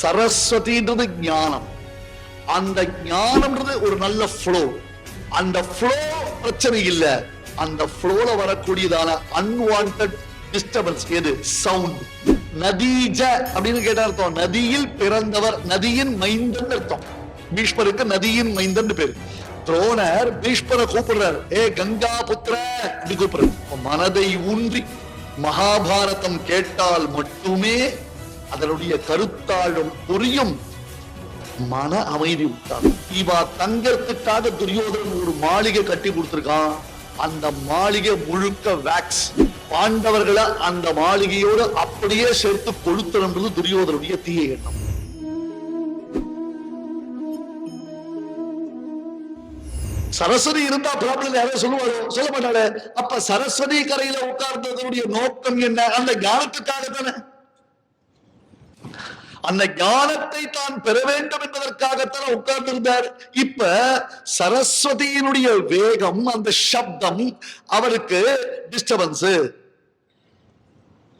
சரஸ்வதின்றது ஞானம். அந்த ஞானம்ன்றது ஒரு நல்ல ஃப்ளோ அந்த ஃப்ளோ பிரச்சனை இல்ல. அந்த ஃப்ளோல வரக்கூடியதான அன்வான்ட் டிஸ்டர்பன்ஸ் எது? சவுண்ட் நதீஜ அப்படின்னு கேட்ட அர்த்தம். நதியில் பிறந்தவர் நதியின் மைந்தன் அர்த்தம். பீஷ்மருக்கு நதியின் மைந்தன் பேரு. துரோணர் பீஷ்மரை கூப்பிடுறாரு. ஏ கங்கா புத்திர அப்படி கூப்பிடுறாரு. மனதை ஊன்றி மகாபாரதம் கேட்டால் மட்டுமே அதனுடைய கருத்தாழும் புரியும். மன அமைதி உண்டாகும். இவா தங்கறதுக்காக துரியோதனன் ஒரு மாளிகை கட்டி கொடுத்திருக்கான். அந்த மாளிகை முழுக்க வேக்ஸ் பாண்டவர்களை அந்த மாளிகையோடு அப்படியே சேர்த்து கொளுத்தணுன்றது துரியோதனுடைய தீய எண்ணம். சரஸ்வதி இருந்தா ப்ராப்ளம் யாரோ சொல்லுவாரு? சொல்ல மாட்டாரு அப்ப சரஸ்வதி கரையில உட்கார்ந்ததனுடைய நோக்கம் என்ன? அந்த ஞானத்துக்காக தானே அந்த ஞானத்தை தான் பெற வேண்டும் என்பதற்காகத்தான் உட்கார்ந்திருந்தார் இப்ப சரஸ்வதியினுடைய வேகம் அந்த சப்தம் அவருக்கு டிஸ்டர்பன்ஸ்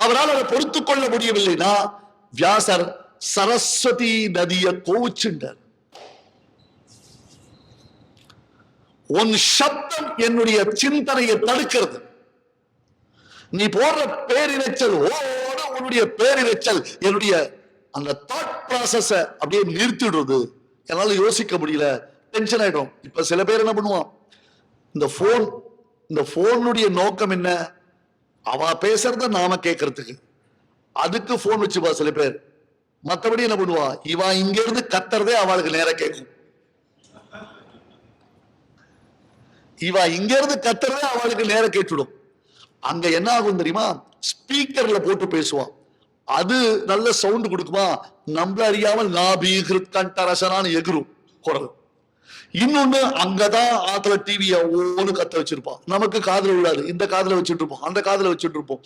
அவரால் அதை பொறுத்து கொள்ள முடியவில்லைனா வியாசர் சரஸ்வதி நதிய கோவிச்சுண்டார் உன் சப்தம் என்னுடைய சிந்தனையை தடுக்கிறது நீ போடுற பேரிரைச்சல் ஓட உன்னுடைய பேரிரைச்சல் என்னுடைய அந்த தாட் ப்ராசஸ அப்படியே நிறுத்திடுறது. என்னால் யோசிக்க முடியல. டென்ஷன் ஆயிடும். இப்ப சில பேர் என்ன பண்ணுவான்? இந்த போன் இந்த போனுடைய நோக்கம் என்ன? அவ பேசுறத நாம கேட்கறதுக்கு அதுக்கு போன் வச்சுப்பா சில பேர். மற்றபடி என்ன பண்ணுவா? இவன் இங்க இருந்து கத்துறதே அவளுக்கு நேரம் கேட்கும் இவா இங்க இருந்து கத்துறதே அவளுக்கு நேரம் கேட்டுடும் அங்க என்ன ஆகும் தெரியுமா? ஸ்பீக்கர்ல போட்டு பேசுவான். அது நல்ல சவுண்ட் கொடுக்குமா? நம்மள அறியாமல் நாபி கண்டரசனான்னு எகிரும் குரல். இன்னொன்னு அங்கதான் ஆத்துல டிவிய ஒவ்வொன்னு கத்த வச்சிருப்பான். நமக்கு காதல விழாது. இந்த காதுல வச்சுட்டு இருப்போம் அந்த காதுல வச்சுட்டு இருப்போம்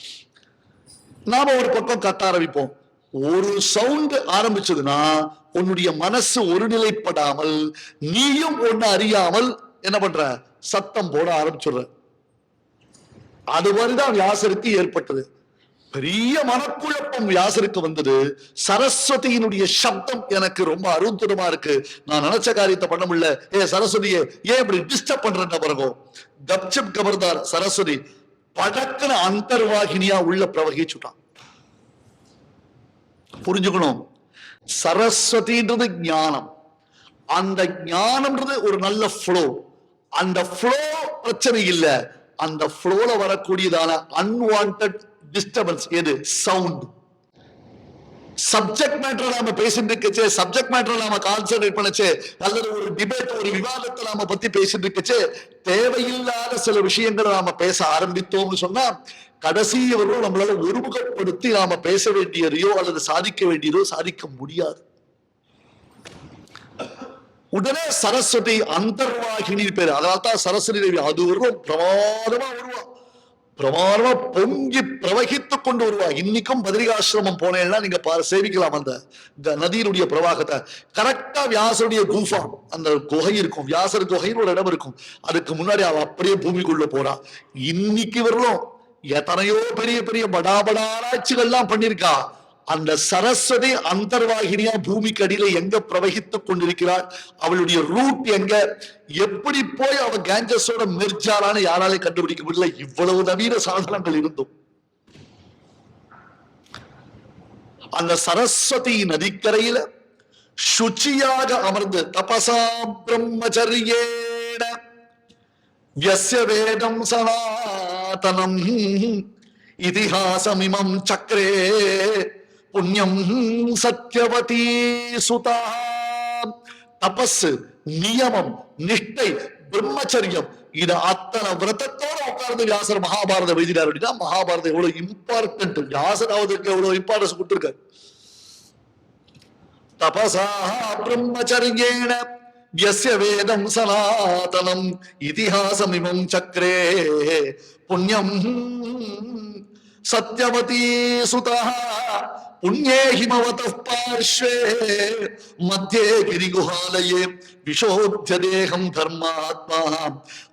நாம ஒரு பக்கம் கத்த ஆரம்பிப்போம். ஒரு சவுண்ட் ஆரம்பிச்சதுன்னா உன்னுடைய மனசு ஒருநிலைப்படாமல் நீயும் ஒன்னு அறியாமல் என்ன பண்ற? சத்தம் போட ஆரம்பிச்சுடுற. அது மாதிரிதான் வியாசருக்கு ஏற்பட்டது. பெரிய மனக்குழப்பம் வியாசருக்கு வந்தது? சரஸ்வதியினுடைய சப்தம் எனக்கு ரொம்ப அருந்தரமா இருக்கு. நான் நினைச்ச காரியத்தை பண்ண முடியல. ஏ சரஸ்வதியே ஏன் இப்படி டிஸ்டர்ப் பண்றேன் பிறகும் கப்சப் கபர்தார் சரஸ்வதி படக்குன அந்தர்வாகினியா உள்ள பிரவகிச்சுட்டான். புரிஞ்சுக்கணும். சரஸ்வதின்றது ஞானம். அந்த ஞானம்ன்றது ஒரு நல்ல ஃப்ளோ அந்த ஃப்ளோ பிரச்சனை இல்ல. அந்த ஃப்ளோல வரக்கூடியதான அன்வான்ட் டிஸ்டர்பன்ஸ் எது? சவுண்ட் சப்ஜெக்ட் மேட்டர் நாம பேசிட்டு இருக்கச்சே சப்ஜெக்ட் மேட்டர் நாம கான்சென்ட்ரேட் பண்ணச்சே அல்லது ஒரு டிபேட் ஒரு விவாதத்தை நாம பத்தி பேசிட்டு இருக்கச்சு தேவையில்லாத சில விஷயங்களை நாம பேச ஆரம்பித்தோம்னு சொன்னா கடைசி வரும் நம்மளால ஒருமுகப்படுத்தி நாம பேச வேண்டியதையோ அல்லது சாதிக்க வேண்டியதோ சாதிக்க முடியாது. உடனே சரஸ்வதி அந்தர்வாகினி பேரு. அதனால தான் சரஸ்வதி தேவி அது வரும் பிரமாதமா வருவான் பிரமாணமா பொங்கி பிரவகித்துக் கொண்டு வருவா இன்னைக்கும் பதிரிகாசிரமம் போனேன்னா நீங்க பாரு சேவிக்கலாம் அந்த நதியினுடைய பிரவாகத்தை. கரெக்டா வியாசருடைய குஃபா அந்த குகை இருக்கும். வியாசர் குகைன்னு ஒரு இடம் இருக்கும். அதுக்கு முன்னாடி அவ அப்படியே பூமிக்குள்ள போறா இன்னைக்கு வரலும் எத்தனையோ பெரிய பெரிய படாபடா ஆராய்ச்சிகள்லாம் பண்ணிருக்கா அந்த சரஸ்வதி அந்தர்வாகினியா பூமிக்கு அடியில எங்க பிரவகித்துக் கொண்டிருக்கிறாள் அவளுடைய ரூட் எங்க? எப்படி போய் அவ கேஞ்சஸோட மெர்ஜாலான்னு யாராலே கண்டுபிடிக்க முடியல. இவ்வளவு நவீன சாதனங்கள் இருந்தும். அந்த சரஸ்வதி நதிக்கரையில சுச்சியாக அமர்ந்து தபசா பிரம்மச்சரியேன வியஸ்ய வேதம் சனாதனம் இதிஹாசமிமம் சக்கரே புண்ணியம் சத்யவதி சுதா தபஸ் நியமம் நிஷ்டை பிரம்மச்சரியம் இது அத்தனை விரதத்தோட உட்கார்ந்து வியாசர் மகாபாரதம் எழுதினார் அப்படின்னா மகாபாரதம் எவ்வளவு இம்பார்ட்டன்ட் வியாசர் அவருக்கு எவ்வளவு இம்பார்ட்டன்ஸ் கொடுத்துருக்காரு. தபசா பிரம்மச்சரியேன வியஸ்ய வேதம் சனாதனம் இதிகாசமிமம் சக்கரே புண்ணியம் சத்யவதி சுதா पुण्ये मध्ये गिरीगुहालये विशोध्यदेहं धर्मात्मा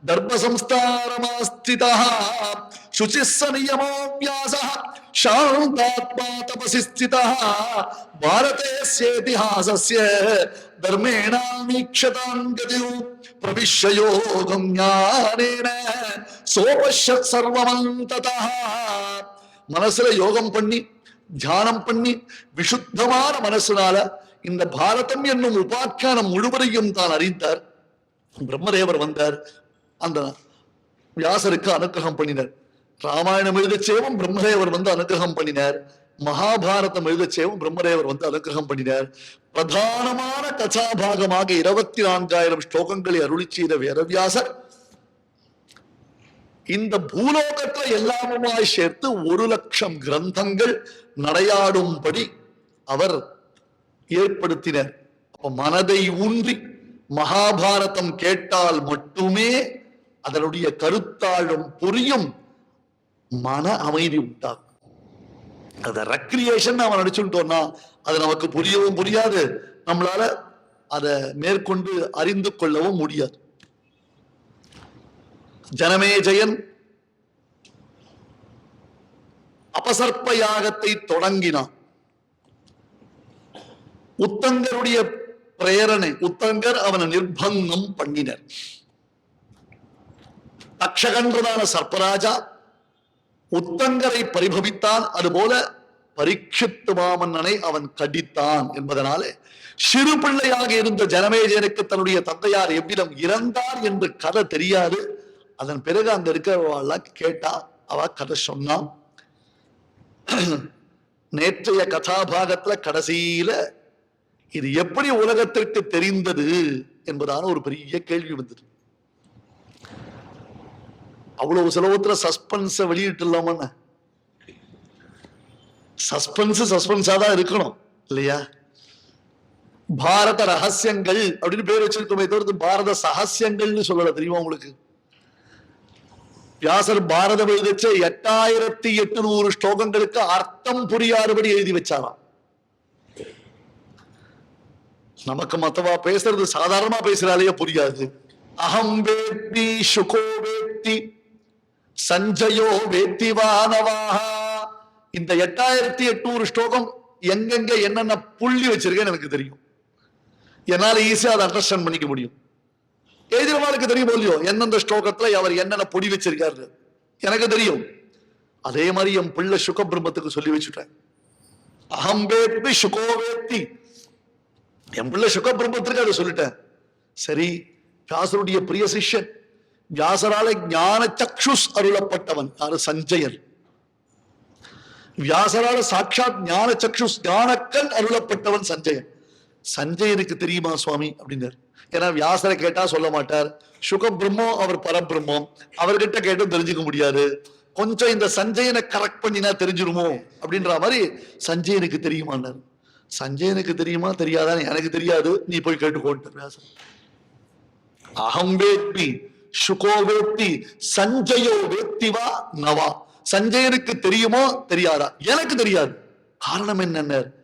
दर्भसंस्थानमास्थितः शुचिः स नियमो व्यासः शान्तात्मा तपसि स्थितः भारतस्येतिहासस्य धर्मेणामीक्षतां गतिः प्रविश्य योगं ज्ञानेन सोपश्यत् सर्वमन्ततः। मनसिले योगं पण्णि தியானம் பண்ணி விசுத்தமான மனசுனால இந்த பாரதம் என்னும் உபாக்கியானம் முழுவதையும் தான் அறிந்தார். பிரம்மதேவர் வந்தார். அந்த வியாசருக்கு அனுகிரகம் பண்ணினார். ராமாயணம் எழுதச்சேவும் பிரம்மதேவர் வந்து அனுகிரகம் பண்ணினார். மகாபாரதம் எழுதச்சேவும் பிரம்மதேவர் வந்து அனுகிரகம் பண்ணினார். பிரதானமான கதாபாகமாக இருபத்தி நான்காயிரம் ஸ்லோகங்களை அருளி செய்த வேதவியாசர் இந்த பூலோகத்துல எல்லாமுமாய் சேர்த்து ஒரு லட்சம் கிரந்தங்கள் நடையாடும்படி அவர் ஏற்படுத்தினர். அப்ப மனதை ஊன்றி மகாபாரதம் கேட்டால் மட்டுமே அதனுடைய கருத்தாழும் புரியும். மன அமைதி உண்டாகும். அத ரெக்ரியேஷன் அவன் நடிச்சுட்டோம்னா அது நமக்கு புரியவும் புரியாது. நம்மளால அதை மேற்கொண்டு அறிந்து கொள்ளவும் முடியாது. ஜனமேஜயன் அபசர்ப்ப யாகத்தை தொடங்கினான். உத்தங்கருடைய பிரேரணை உத்தங்கர் அவனை நிர்பந்தம் பண்ணினர். தக்ஷகன்றதான சர்ப்பராஜா உத்தங்கரை பரிபவித்தான் அதுபோல பரீட்சித்து மாமன்னனை அவன் கடித்தான் என்பதனாலே சிறு பிள்ளையாக இருந்த ஜனமேஜனுக்கு தன்னுடைய தந்தையார் எவ்விதம் இறந்தார் என்று கதை தெரியாது. அதன் பிறகு அங்க இருக்கிறவெல்லாம் கேட்டா அவ கதை சொன்னான் நேற்றைய கதாபாகத்துல கடைசியில இது எப்படி உலகத்திற்கு தெரிந்தது என்பதான ஒரு பெரிய கேள்வி வந்தது. அவ்வளவு சுலபத்துல சஸ்பென்ஸ வெளியிட்டு இல்லாம சஸ்பென்ஸ் சஸ்பென்ஸா தான் இருக்கணும் இல்லையா? பாரத ரகசியங்கள் அப்படின்னு பேர் வச்சிருக்கோமே தவிர்த்து பாரத சகசியங்கள்னு சொல்லல தெரியுமா உங்களுக்கு? வியாசர் பாரதம் எழுதிச்ச எட்டாயிரத்தி எட்டுநூறு ஸ்லோகங்களுக்கு அர்த்தம் புரியாதபடி எழுதி வச்சாராம். நமக்கு மத்தவா பேசுறது சாதாரணமா பேசுறாலேயே புரியாது. அகம் வேத்தி சுகோ வேத்தி சஞ்சயோ வேத்தி வானவாக இந்த எட்டாயிரத்தி எட்நூறு ஸ்லோகம் எங்கெங்க என்னென்ன புள்ளி வச்சிருக்கேன்னு எனக்கு தெரியும். என்னால ஈஸியா அதை அண்டர்ஸ்டாண்ட் பண்ணிக்க முடியும். எழுதினவாளுக்கு தெரியுமோ இல்லையோ? எந்தெந்த ஸ்லோகத்துல அவர் என்னென்ன பொடி வச்சிருக்காரு? எனக்கு தெரியும். அதே மாதிரி என் பிள்ளை சுக பிரம்மத்துக்கு சொல்லி வச்சுட்டேன். அகம்பேத்தி சுகோவேத்தி என் பிள்ளை சுக பிரம்மத்திற்கு அதை சொல்லிட்டேன். சரி வியாசருடைய பிரிய சிஷ்யன் வியாசரால ஞான சக்ஷுஸ் அருளப்பட்டவன். யாரு? சஞ்சயன். வியாசரால சாட்சாத் ஞான சக்ஷுஸ் ஞானக்கண் அருளப்பட்டவன் சஞ்சயன். சஞ்சயனுக்கு தெரியுமா சுவாமி? அப்படின்னாரு. ஏன்னா வியாசரை கேட்டா சொல்ல மாட்டார். சுக பிரம்மம் அவர் பரபிரம்மம் அவர்கிட்ட கேட்டும் தெரிஞ்சுக்க முடியாது. கொஞ்சம் இந்த சஞ்சயனை கரெக்ட் பண்ணினா தெரிஞ்சிருமோ? அப்படின்ற மாதிரி சஞ்சயனுக்கு தெரியுமான்னார். சஞ்சயனுக்கு தெரியுமா? தெரியாதான்னு எனக்கு தெரியாது. நீ போய் கேட்டுக்கோன்ட்டு வியாசர். அகம் வேட்பி சுகோ வேட்பி சஞ்சயோ வேத்திவா நவா. சஞ்சயனுக்கு தெரியுமோ? தெரியாதா? எனக்கு தெரியாது. காரணம் என்னென்ன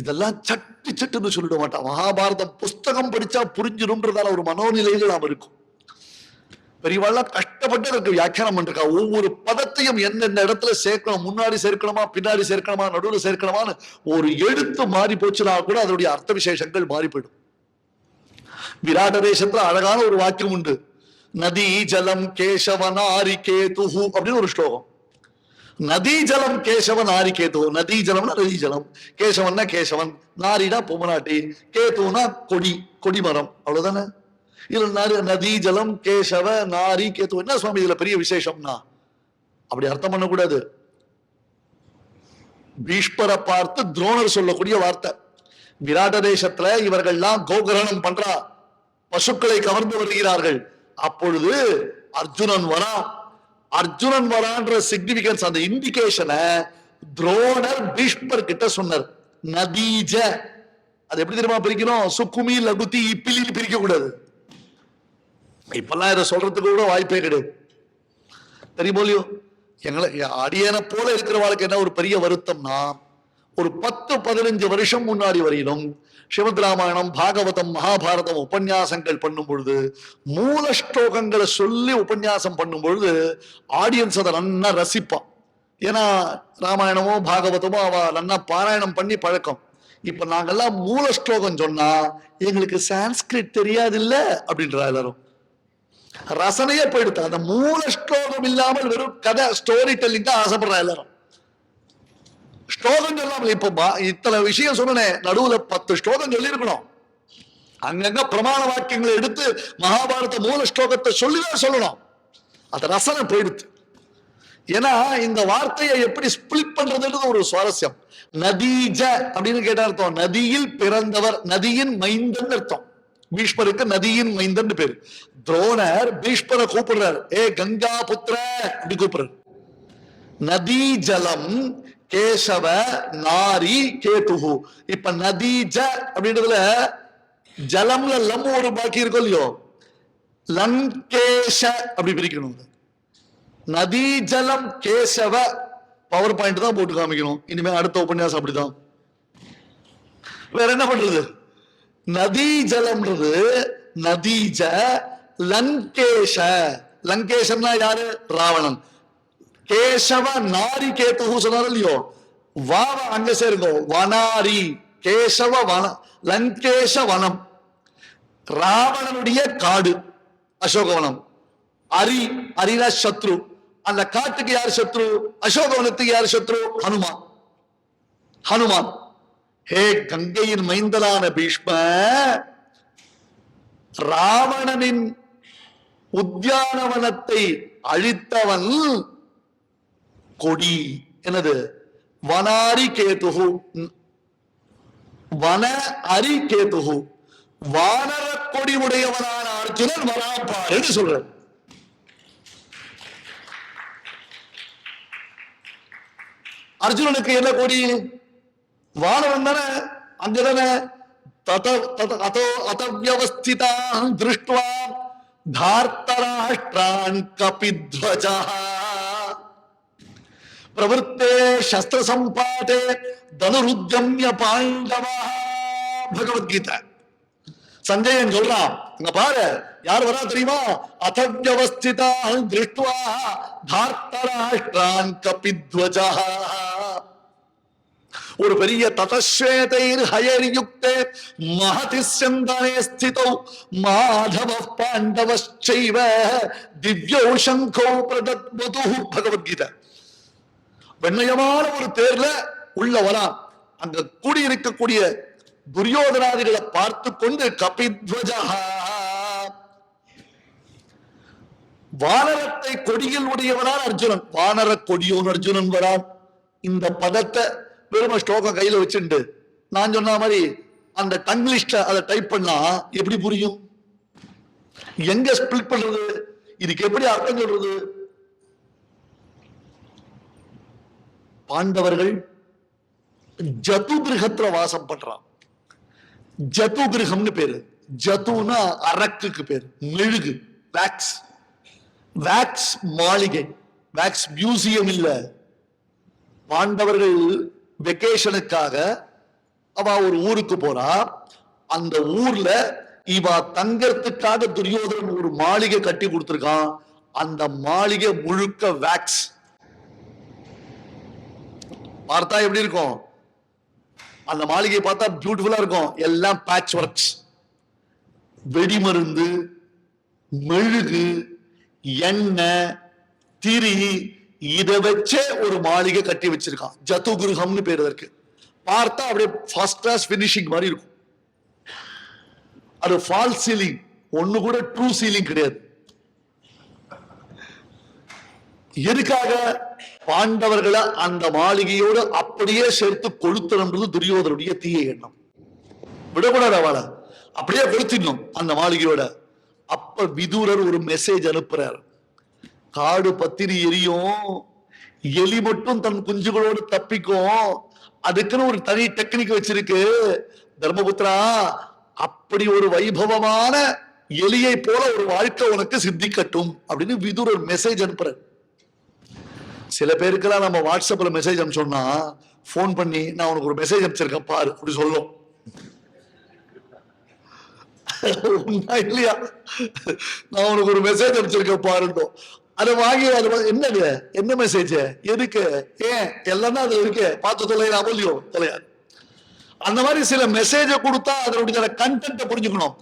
இதெல்லாம் சட்டு சட்டுன்னு சொல்லிட மாட்டான். மகாபாரதம் புஸ்தகம் படிச்சா புரிஞ்சிடும்ன்றதால ஒரு மனோநிலையில நாம் இருக்கும். பெரியவாள்லாம் கஷ்டப்பட்டு எனக்கு வியாக்கியானம் பண்ணிருக்கா. ஒவ்வொரு பதத்தையும் எந்தெந்த இடத்துல சேர்க்கணும் முன்னாடி சேர்க்கணுமா பின்னாடி சேர்க்கணுமா நடுவில் சேர்க்கணுமான்னு ஒரு எழுத்து மாறி போச்சுனா கூட அதனுடைய அர்த்த விசேஷங்கள் மாறி போயிடும். விராட தேசத்துல அழகான ஒரு வாக்கியம் உண்டு. நதி ஜலம் கேசவன் ஆரி கேதுஹு அப்படின்னு ஒரு ஸ்லோகம். நதி ஜலம் கேசவன் ஆரி கேது நதி ஜலம்னா நதி ஜலம் கேசவன்னா கேசவன். நாரினா பொம்மநாட்டி கேதுனா கொடி கொடிமரம். அவ்வளவுதானே? இதுல நாரி நதி ஜலம் கேசவ நாரி கேது என்ன சுவாமி இதுல பெரிய விசேஷம்னா? அப்படி அர்த்தம் பண்ணக்கூடாது. பீஷ்பரை பார்த்து துரோணர் சொல்லக்கூடிய வார்த்தை. விராட தேசத்துல இவர்கள்லாம் கோகிரகணம் பண்றா. பசுக்களை கவர்ந்து வருகிறார்கள். அப்பொழுது அர்ஜுனன் வரா அர்ஜுனன் வரான்ற சிக்னிபிகன்ஸ் அந்த இண்டிகேஷனை துரோணர் பீஷ்மர் கிட்ட சொன்னார். நதீஜ. அது எப்படி தெரியுமா பிரிக்கணும்? சுக்குமி லகுதி இப்பிலி பிரிக்க கூடாது இப்பெல்லாம் இதை சொல்றதுக்கு கூட வாய்ப்பே கிடையாது. தெரியுமோ இல்லையோ? எங்களை அடியனை போல இருக்கிற வாழ்க்கை என்ன ஒரு பெரிய வருத்தம்னா ஒரு பத்து பதினஞ்சு வருஷம் முன்னாடி வரையிலும் ஸ்ரீமத் ராமாயணம் பாகவதம் மகாபாரதம் உபன்யாசங்கள் பண்ணும் பொழுது மூல ஸ்லோகங்களை சொல்லி உபன்யாசம் பண்ணும் பொழுது ஆடியன்ஸ் அதை நல்லா ரசிப்பான். ஏன்னா ராமாயணமோ பாகவதமோ அவ நல்லா பாராயணம் பண்ணி பழக்கம். இப்ப நாங்கெல்லாம் மூல ஸ்லோகம் சொன்னா எங்களுக்கு சான்ஸ்கிரிட் தெரியாது இல்ல அப்படின்றா எல்லாரும். ரசனையே போயிடுது அந்த மூல ஸ்லோகம் இல்லாமல் வெறும் கதை ஸ்டோரி டெல்லிங் தான் ஆசைப்படுறா எல்லாரும். ஸ்லோகம் சொல்லாமல் இப்ப பா- இத்தனை விஷயம் சொன்னேன் நடுவுல பத்து ஸ்லோகம் சொல்லியிருக்கணும். அங்கங்க பிரமாண வாக்கியங்களை எடுத்து மகாபாரத மூல ஸ்லோகத்தை சொல்லிதான் சொல்லணும். அந்த ரசனை போயிடுது. ஏன்னா இந்த வார்த்தையை எப்படி ஸ்பிளிட் பண்றதுன்றது ஒரு சுவாரஸ்யம். நதீஜ அப்படின்னு கேட்டா அர்த்தம். நதியில் பிறந்தவர் நதியின் மைந்தன் அர்த்தம். பீஷ்மருக்கு நதியின் மைந்தன் பேரு. துரோணர் பீஷ்மரை கூப்பிடுறாரு. ஏ கங்கா புத்திர அப்படி கூப்பிடுறாரு. நதி ஜலம் கேசவ நாரி கேதுகு. இப்ப நதி ஜ அப்படின்றதுல ஜலம்ல லம் ஒரு பாக்கி இருக்கும் இல்லையோ? லங்கேஷ அப்படி பிரிக்கணும் நதி ஜலம் கேசவ பவர் பாயிண்ட் தான் போட்டு காமிக்கணும். இனிமே அடுத்த உபன்யாசம் அப்படிதான். வேற என்ன பண்றது? நதி ஜலம்ன்றது நதீஜ லங்கேஷ லங்கேஷன்னா யாரு? ராவணன். கேசவ நாரி கேத்துகு சொன்னார் இல்லையோ வாவ அங்க சேருங்க. வனாரி கேசவ வன லங்கேஷ வனம். ராவணனுடைய காடு அசோகவனம். அரி அரினா சத்ரு. அந்த காட்டுக்கு யார் சத்ரு? அசோகவனத்துக்கு யார் சத்ரு? ஹனுமான். ஹனுமான். ஹே கங்கையின் மைந்தலான பீஷ்ம ராவணனின் உத்தியானவனத்தை அழித்தவன் கொடி என்னது? வனாரி கேதுகு வன அரி கேதுகு வானர கொடி உடையவனான அர்ஜுனன் வராப்பார் என்று சொல்ற அர்ஜுனனுக்கு என்ன கொடி? வானவன் தானே அங்கதானே தத தத திருஷ்டுவா தார்த்தராஷ்டிரான் கபித்வஜா பிரவருத்தே சஸ்திர சம்பாட்டே தனுருத்தம்ய பாண்டவா பகவத்கீதை சஞ்சயன் சொல்றான் இங்க பாரு யார் வரா தெரியுமா அதவியவஸ்திதா திருஷ்டுவா தார்த்தராஷ்டிரான் கபித்வஜா ஒரு பெரிய ததஸ்வேதைர் ஹயர்யுக்தே மகதி சந்தனே ஸ்திதௌ மாதவ பாண்டவச்சைவ திவ்யோ சங்கோ பிரதத்வது பகவத்கீதை வெண்மயமான ஒரு தேர்ல உள்ள வரான். அங்க கூடி இருக்கக்கூடிய துரியோதனாதிகளை பார்த்து கொண்டு கபித்வஜா வானரத்தை கொடியில் உடையவனான் அர்ஜுனன். வானர கொடியோன் அர்ஜுனன் வரான். இந்த பதத்தை வெறும ஸ்லோகம் கையில வச்சுண்டு. நான் சொன்ன மாதிரி அந்த டங் லிஸ்ட அதை டைப் பண்ணா எப்படி புரியும்? எங்க ஸ்பிளிட் பண்றது? இதுக்கு எப்படி அர்த்தம் சொல்றது பாண்டவர்கள் ஜது கிரகத்துல வாசம் பண்றான். ஜது கிரகம்னு பேரு. ஜதுனா அரக்குக்கு பேரு. மெழுகு. வேக்ஸ் வேக்ஸ் மாளிகை. வேக்ஸ் மியூசியம் இல்ல. பாண்டவர்கள் வெக்கேஷனுக்காக அவ ஒரு ஊருக்கு போறா. அந்த ஊர்ல இவ தங்கறதுக்காக துரியோதனன் ஒரு மாளிகை கட்டி கொடுத்துருக்கான். அந்த மாளிகை முழுக்க வேக்ஸ் பார்த்தா எப்படி இருக்கும்? அந்த மாளிகையை பார்த்தா பியூட்டிஃபுல்லா இருக்கும். எல்லாம் பேட்ச் ஒர்க்ஸ் வெடிமருந்து மெழுகு எண்ணெய் திரி இதை வச்சே ஒரு மாளிகை கட்டி வச்சிருக்கான். ஜதுகிருகம்னு பேர் அதற்கு. பார்த்தா அப்படியே ஃபர்ஸ்ட் கிளாஸ் பினிஷிங் மாதிரி இருக்கும். அது ஃபால் சீலிங் ஒன்று கூட ட்ரூ சீலிங் கிடையாது. எதுக்காக பாண்டவர்களை அந்த மாளிகையோடு அப்படியே சேர்த்து கொளுத்தணும்ன்றது துரியோதனுடைய தீய எண்ணம். விடக்கூடாது அவளை. அப்படியே கொளுத்திடணும் அந்த மாளிகையோட. அப்ப விதுரர் ஒரு மெசேஜ் அனுப்புறார். காடு பத்திரி எரியும். எலி மட்டும் தன் குஞ்சுகளோடு தப்பிக்கும். அதுக்குன்னு ஒரு தனி டெக்னிக் வச்சிருக்கு. தர்மபுத்திரா அப்படி ஒரு வைபவமான எலியை போல ஒரு வாழ்க்கை உனக்கு சித்திக்கட்டும் அப்படின்னு விதுரர் மெசேஜ் அனுப்புறார். சில பேருக்கெல்லாம் நம்ம வாட்ஸ்அப்ல மெசேஜ் அனுப்பிச்சோம்னா ஃபோன் பண்ணி நான் உனக்கு ஒரு மெசேஜ் அனுப்பிச்சிருக்கேன் பாரு அப்படி சொல்லும். உண்மை இல்லையா? நான் உனக்கு ஒரு மெசேஜ் அனுப்பிச்சிருக்கேன் பாருட்டோம் அதை வாங்கி அது என்னங்க என்ன மெசேஜ் எதுக்கு? ஏன்? எல்லாமே அது இருக்கு. பார்த்து தொலைலாம் இல்லையோ? தொலையாது அந்த மாதிரி சில மெசேஜ கொடுத்தா அதனுடைய கண்டென்ட்டை புரிஞ்சுக்கணும்.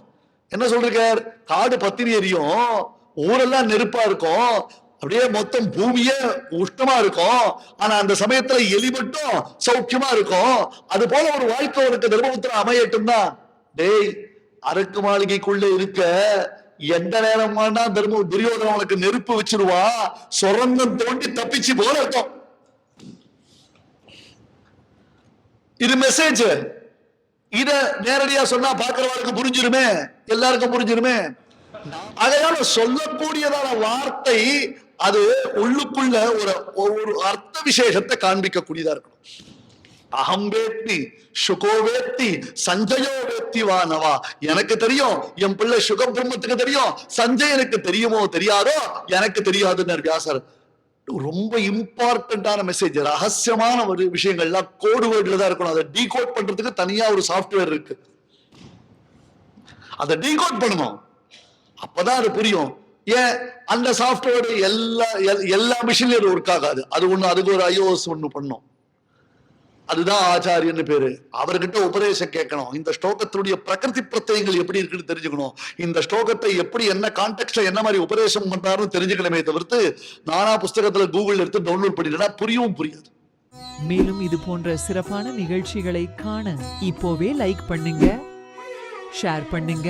என்ன சொல்றார் காடு பத்திரி எரியும். ஊரெல்லாம் நெருப்பா இருக்கும். அப்படியே மொத்தம் பூமியே உஷ்ணமா இருக்கும். ஆனா அந்த சமயத்துல எலி மட்டும் சௌக்கியமா இருக்கும். அது போல ஒரு வாழ்க்கை உனக்கு தர்மபுத்திர அமையட்டும் தான் டேய் அரக்கு மாளிகைக்குள்ள இருக்க எந்த நேரம் வேணா தர்ம துரியோதனன் உனக்கு நெருப்பு வச்சிருவா சுரங்கம் தோண்டி தப்பிச்சு போல இருக்கும் இது மெசேஜ் இத நேரடியா சொன்னா பாக்குறவருக்கு புரிஞ்சிருமே? எல்லாருக்கும் புரிஞ்சிருமே? அதையால சொல்லக்கூடியதான வார்த்தை அது உள்ளுக்குள்ள ஒரு ஒரு அர்த்த விசேஷத்தை காண்பிக்கக்கூடியதா இருக்கணும். அகம் வேத்தி சுகோ வேத்தி சஞ்சயோ வேத்தி வானவா எனக்கு தெரியும் என் பிள்ளை சுக பிரம்மத்துக்கு தெரியும் சஞ்சயனுக்கு தெரியுமோ தெரியாதோ எனக்கு தெரியாதுன்னு வியாசர். ரொம்ப இம்பார்ட்டன்டான மெசேஜ் ரகசியமான ஒரு விஷயங்கள்லாம் கோடு வேர்ட்ல தான் இருக்கணும். அதை டீகோட் பண்றதுக்கு தனியா ஒரு சாஃப்ட்வேர் இருக்கு. அதை டீகோட் பண்ணணும். அப்பதான் அது புரியும். ஏன்? அந்த சாஃப்ட்வேர் எல்லா எல்லா மிஷின்லயும் ஒர்க் ஆகாது. அது ஒண்ணு அதுக்கு ஒரு ஐஓஎஸ் ஒண்ணு பண்ணும். அதுதான் ஆச்சாரியன்னு பேரு. அவர்கிட்ட உபதேசம் கேட்கணும். இந்த ஸ்லோகத்தினுடைய பிரகிருதி பிரத்யங்கள் எப்படி இருக்குன்னு தெரிஞ்சுக்கணும். இந்த ஸ்லோகத்தை எப்படி என்ன கான்டெக்ட்ல என்ன மாதிரி உபதேசம் பண்றாருன்னு தெரிஞ்சுக்கணுமே தவிர்த்து நானா புஸ்தகத்துல கூகுள் எடுத்து டவுன்லோட் பண்ணிட்டா புரியவும் புரியாது. மேலும் இது போன்ற சிறப்பான நிகழ்ச்சிகளை காண இப்போவே லைக் பண்ணுங்க ஷேர் பண்ணுங்க